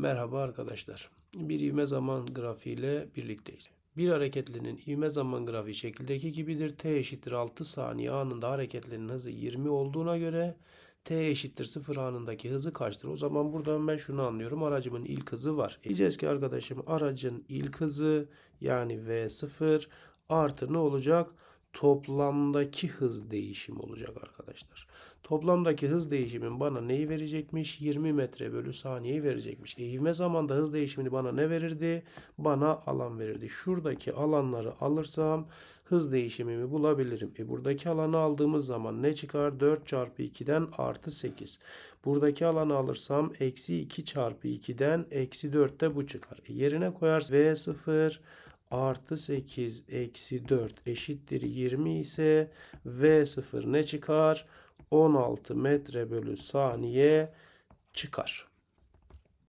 Merhaba arkadaşlar. Bir ivme zaman grafiği ile birlikteyiz. Bir hareketlinin ivme zaman grafiği şekildeki gibidir. T eşittir 6 saniye anında hareketlinin hızı 20 olduğuna göre T eşittir 0 anındaki hızı kaçtır? O zaman buradan ben şunu anlıyorum. Aracımın ilk hızı var. Diyeceğiz ki arkadaşım aracın ilk hızı yani V0 artı ne olacak? Toplamdaki hız değişimi olacak arkadaşlar. Toplamdaki hız değişimin bana neyi verecekmiş? 20 metre bölü saniyeyi verecekmiş. E, ivme zamanda hız değişimini bana ne verirdi? Bana alan verirdi. Şuradaki alanları alırsam hız değişimimi bulabilirim. E, buradaki alanı aldığımız zaman ne çıkar? 4 çarpı 2'den artı 8. Buradaki alanı alırsam eksi 2 çarpı 2'den eksi 4 de bu çıkar. E, yerine koyarsam V0 artı 8 eksi 4 eşittir 20 ise V0 ne çıkar? 16 metre bölü saniye çıkar.